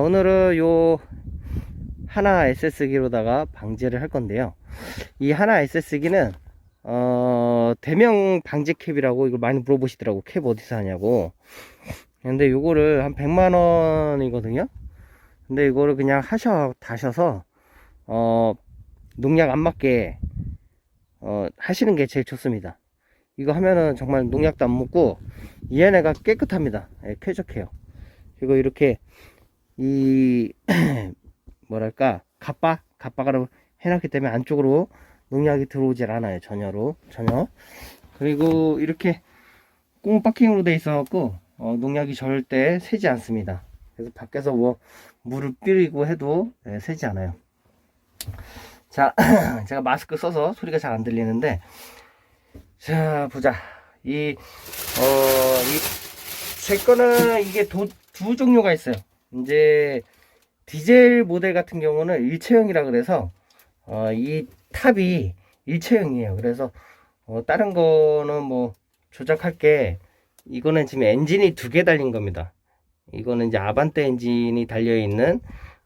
오늘은 요 하나 SS기로다가 방제를 할 건데요. 이 하나 SS기는 어 대명 방제 캡이라고 이걸 많이 물어보시더라고. 캡 어디서 하냐고. 근데 요거를 한 100만 원이거든요. 근데 이거를 그냥 하셔 다셔서 어 농약 안 맞게 어 하시는 게 제일 좋습니다. 이거 하면은 정말 농약도 안 묻고 얘네가 깨끗합니다. 예, 쾌적해요. 그리고 이렇게 이 뭐랄까 갑바? 갑바가로 해놨기 때문에 안쪽으로 농약이 들어오질 않아요 전혀로. 전혀. 그리고 이렇게 꽁 박킹으로 돼 있어 갖고 어, 농약이 절대 새지 않습니다. 그래서 밖에서 뭐 물을 뿌리고 해도 예, 새지 않아요. 자 제가 마스크 써서 소리가 잘 안 들리는데 자 보자. 이 어, 이, 제 거는 이게 도, 두 종류가 있어요. 이제 디젤 모델 같은 경우는 일체형이라 그래서 어, 이 탑이 일체형이에요. 그래서 어, 다른 거는 뭐 조작할 게 이거는 지금 엔진이 두 개 달린 겁니다. 이거는 이제 아반떼 엔진이 달려 있는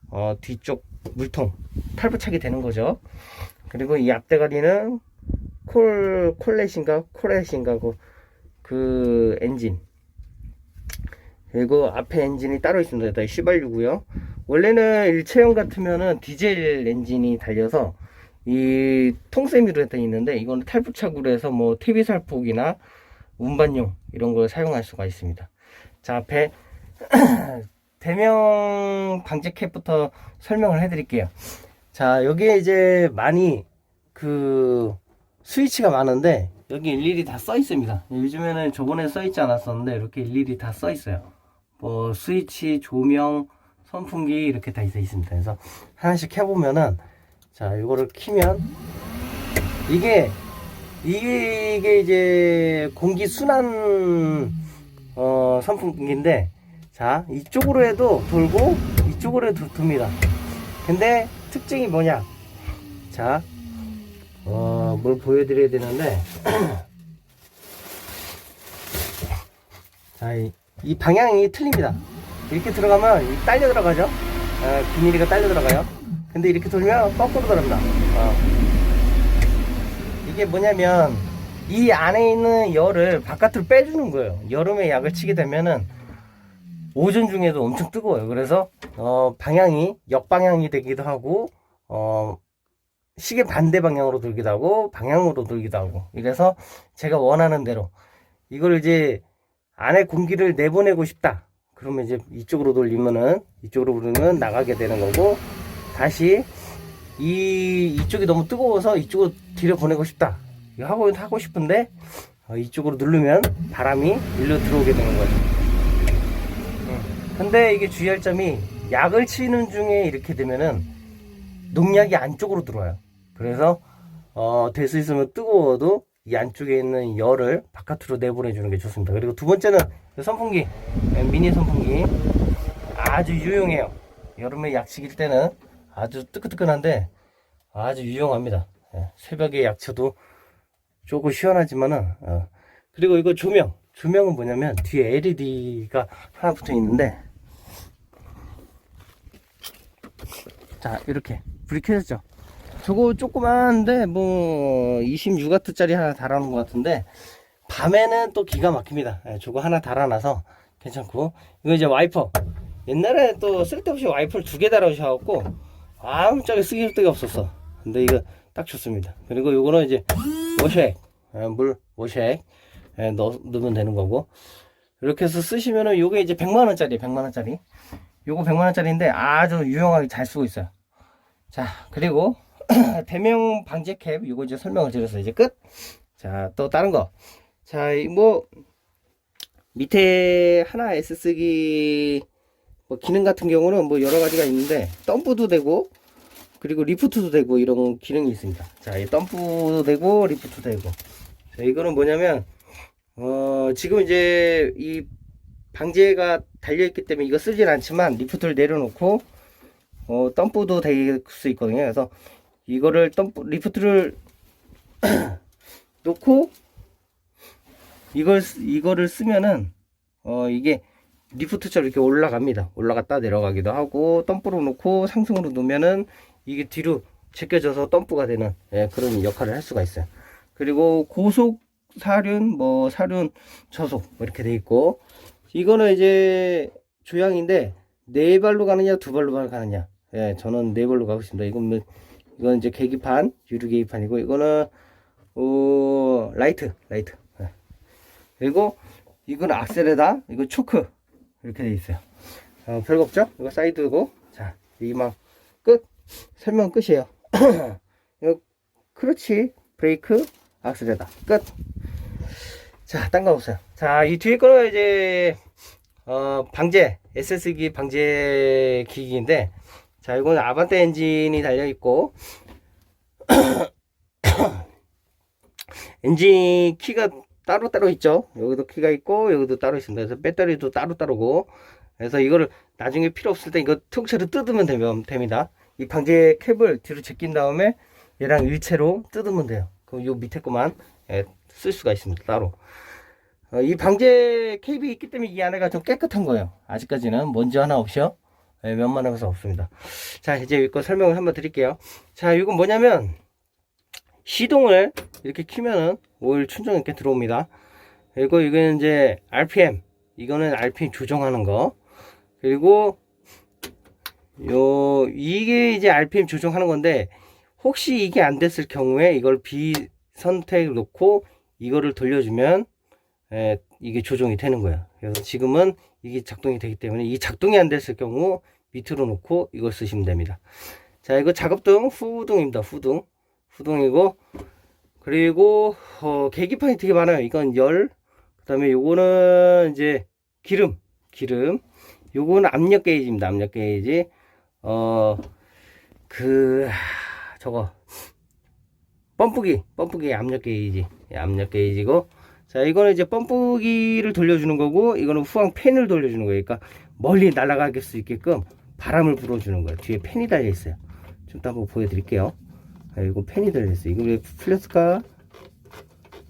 어, 뒤쪽 물통 탈부착이 되는 거죠. 그리고 이 앞대가리는 콜 콜렛인가 콜렛인가 그, 그 엔진 그리고 앞에 엔진이 따로 있습니다. 다 휘발유고요. 원래는 일체형 같으면은 디젤 엔진이 달려서 이 통세미로 되어 있는데 이거는 탈부착으로 해서 뭐 TV 살폭이나 운반용 이런 걸 사용할 수가 있습니다. 자 앞에 대명 방제 캡부터 설명을 해드릴게요. 자 여기에 이제 많이 그 스위치가 많은데 여기 일일이 다 써 있습니다. 요즘에는 저번에 써 있지 않았었는데 이렇게 일일이 다 써 있어요. 뭐 스위치, 조명, 선풍기 이렇게 다 있습니다. 그래서 하나씩 켜보면은 자 이거를 키면 이게 이게, 이게 이제 공기 순환 어, 선풍기인데 자 이쪽으로 해도 돌고 이쪽으로 해도 돕니다. 근데 특징이 뭐냐? 자 어, 뭘 보여드려야 되는데 자, 이, 이 방향이 틀립니다. 이렇게 들어가면 이 딸려 들어가죠. 어, 비닐이가 딸려 들어가요. 근데 이렇게 돌면 거꾸로 들어갑니다. 어. 이게 뭐냐면 이 안에 있는 열을 바깥으로 빼주는 거예요. 여름에 약을 치게 되면은 오전 중에도 엄청 뜨거워요. 그래서 어, 방향이 역방향이 되기도 하고 어, 시계 반대 방향으로 돌기도 하고 방향으로 돌기도 하고 이래서 제가 원하는 대로 이걸 이제 안에 공기를 내보내고 싶다. 그러면 이제 이쪽으로 돌리면은 이쪽으로 돌리면 나가게 되는 거고 다시 이 이쪽이 너무 뜨거워서 이쪽으로 뒤로 보내고 싶다. 하고 하고 싶은데 어, 이쪽으로 누르면 바람이 일로 들어오게 되는 거죠 음. 근데 이게 주의할 점이 약을 치는 중에 이렇게 되면은 농약이 안쪽으로 들어와요. 그래서 어, 될 수 있으면 뜨거워도 이 안쪽에 있는 열을 바깥으로 내보내주는 게 좋습니다. 그리고 두 번째는 이 선풍기, 예, 미니 선풍기 아주 유용해요. 여름에 약식일 때는 아주 뜨끈뜨끈한데 아주 유용합니다. 예, 새벽에 약쳐도 조금 시원하지만은 어. 그리고 이거 조명, 조명은 뭐냐면 뒤에 LED가 하나 붙어 있는데 자 이렇게 불이 켜졌죠. 저거 조그만한데 뭐 26W짜리 하나 달아놓은 것 같은데 밤에는 또 기가 막힙니다. 예, 저거 하나 달아놔서 괜찮고 이거 이제 와이퍼 옛날에 또 쓸데없이 와이퍼를 두 개 달아주셔갖고 아무짝에 쓰기 데가 없었어. 근데 이거 딱 좋습니다. 그리고 요거는 이제 워셔액 예, 물 워셔액 예, 넣, 넣으면 되는 거고 이렇게 해서 쓰시면은 요게 이제 100만원짜리 100만원짜리 요거 100만원짜리인데 아주 유용하게 잘 쓰고 있어요. 자 그리고 대명 방제 캡 이거 이제 설명을 드렸어요 이제 끝. 자 또 다른 거. 자 뭐 밑에 하나 S 쓰기 뭐 기능 같은 경우는 뭐 여러 가지가 있는데 덤프도 되고 그리고 리프트도 되고 이런 기능이 있습니다. 자, 이 덤프도 되고 리프트도 되고. 자, 이거는 뭐냐면 어 지금 이제 이 방제가 달려 있기 때문에 이거 쓰진 않지만 리프트를 내려놓고 어 덤프도 될 수 있거든요. 그래서 이거를 덤프 리프트를 놓고 이걸 쓰- 이거를 쓰면은 어 이게 리프트처럼 이렇게 올라갑니다. 올라갔다 내려가기도 하고 덤프로 놓고 상승으로 놓으면은 이게 뒤로 제껴져서 덤프가 되는 예, 그런 역할을 할 수가 있어요. 그리고 고속 사륜, 뭐 사륜 저속 뭐 이렇게 돼 있고 이거는 이제 조향인데 네 발로 가느냐 두 발로 가느냐. 예, 저는 네 발로 가고 있습니다. 이건 뭐 이건 이제 계기판 유리 계기판이고 이거는 어 라이트 라이트. 예. 그리고 이건 악셀에다 이거 초크 이렇게 돼 있어요. 어, 별거 없죠? 이거 사이드고 자 이만 끝 설명 끝이에요. 이거 크러치 브레이크 악셀에다 끝. 자, 딴 거 없어요. 자, 이 뒤에 거는 이제, 어, 방제, SS기 방제 기기인데, 자, 이거는 아반떼 엔진이 달려있고, 엔진 키가 따로따로 있죠. 여기도 키가 있고, 여기도 따로 있습니다. 그래서 배터리도 따로따로고, 그래서 이거를 나중에 필요 없을 때 이거 통째로 뜯으면 되면, 됩니다. 이 방제 캡을 뒤로 제낀 다음에 얘랑 일체로 뜯으면 돼요. 그럼 요 밑에 거만 예, 쓸 수가 있습니다. 따로. 어, 이 방제 캡이 있기 때문에 이 안에가 좀 깨끗한 거예요. 아직까지는 먼지 하나 없이요. 예, 웬만하면서 없습니다. 자, 이제 이거 설명을 한번 드릴게요. 자, 이건 뭐냐면, 시동을 이렇게 키면은 오일 충전 이렇게 들어옵니다. 그리고 이거는 이제 RPM. 이거는 RPM 조정하는 거. 그리고 요, 이게 이제 RPM 조정하는 건데, 혹시 이게 안 됐을 경우에 이걸 비선택 놓고 이거를 돌려주면 에, 이게 조정이 되는 거예요. 그래서 지금은 이게 작동이 되기 때문에 이 작동이 안 됐을 경우 밑으로 놓고 이걸 쓰시면 됩니다. 자, 이거 작업등 후등입니다. 후등. 후등이고 그리고 어, 계기판이 되게 많아요. 이건 열. 그다음에 요거는 이제 기름. 기름. 요거는 압력 게이지입니다. 압력 게이지. 어, 그, 하, 저거. 펌프기. 펌프기 압력 게이지. 예, 압력 게이지고. 자, 이거는 이제 펌프기를 돌려주는 거고, 이거는 후방 팬을 돌려주는 거예요. 그러니까 멀리 날아갈 수 있게끔 바람을 불어주는 거예요. 뒤에 팬이 달려 있어요. 좀 더 한번 보여드릴게요. 아, 이거 팬이 달려 있어요. 이거 왜 풀렸을까?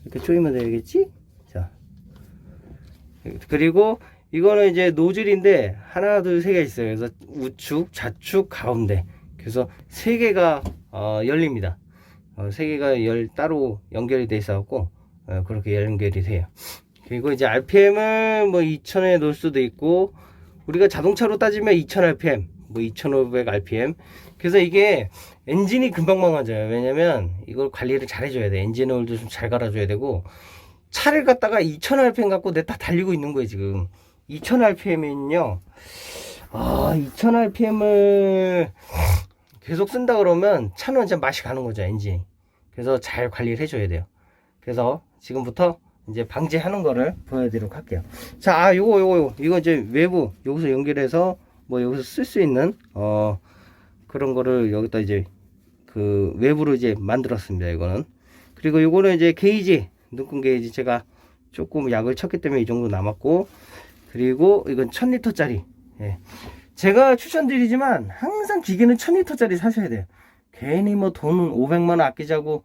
이렇게 조이면 되겠지? 자. 그리고 이거는 이제 노즐인데 하나, 둘, 세 개 있어요. 그래서 우측, 좌측, 가운데. 그래서 세 개가 어, 열립니다. 어, 세 개가 열 따로 연결이 돼 있어 갖고 어, 그렇게 연결이 돼요. 그리고 이제 RPM을 뭐 2000에 놓을 수도 있고 우리가 자동차로 따지면 2000 RPM, 뭐 2500 RPM. 그래서 이게 엔진이 금방 망가져요. 왜냐면 이걸 관리를 잘 해줘야 돼. 엔진 오일도 좀 잘 갈아줘야 되고 차를 갖다가 2000 RPM 갖고 내 다 달리고 있는 거예요 지금. 2000 RPM이면요. 아 2000 RPM을 계속 쓴다 그러면 차는 진짜 맛이 가는 거죠 엔진이. 그래서 잘 관리를 해줘야 돼요. 그래서 지금부터 이제 방지하는 거를 보여드리도록 할게요. 자, 아, 요거, 요거, 요거. 이거 이제 외부, 여기서 연결해서, 뭐, 여기서 쓸 수 있는, 어, 그런 거를 여기다 이제, 그, 외부로 이제 만들었습니다, 이거는. 그리고 요거는 이제 게이지, 눈금 게이지 제가 조금 약을 쳤기 때문에 이 정도 남았고, 그리고 이건 1000리터짜리. 예. 제가 추천드리지만, 항상 기계는 1000리터짜리 사셔야 돼요. 괜히 뭐 돈은 500만원 아끼자고,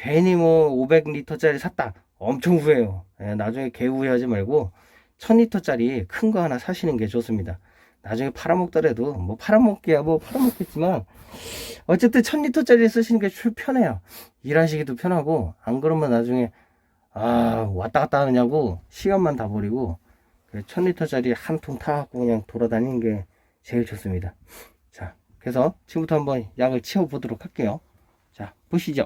괜히 뭐 500리터짜리 샀다. 엄청 후회해요. 예, 나중에 개후회하지 말고 1000리터짜리 큰 거 하나 사시는 게 좋습니다. 나중에 팔아먹더라도 뭐 팔아먹기야 뭐 팔아먹겠지만 어쨌든 1000리터짜리 쓰시는 게출 편해요. 일하시기도 편하고 안 그러면 나중에 아 왔다 갔다 하느냐고 시간만 다 버리고 1000리터짜리 한 통 타갖고 그냥 돌아다니는 게 제일 좋습니다. 자 그래서 지금부터 한번 약을 치워보도록 할게요. 자 보시죠.